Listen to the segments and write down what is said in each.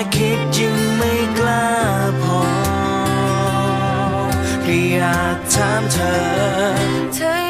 ค่คิดยังไม่กล้าพอแค่อยากถามเธอ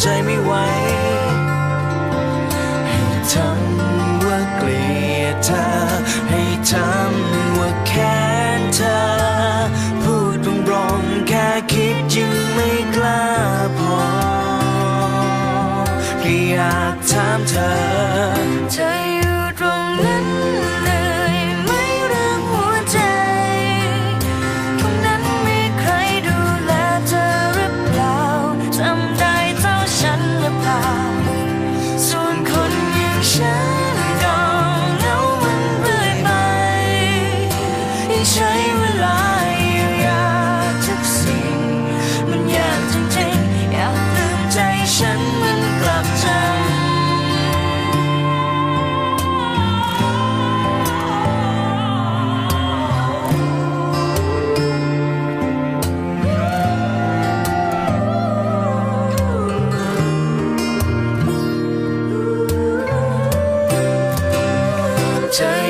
ใจไม่ไหวให้ทำว่าเกลียดเธอ ให้ทำว่าแค้นเธอ พูดตรงๆแค่คิดยังไม่กล้าพอแค่อยากถามเธอเธออ time.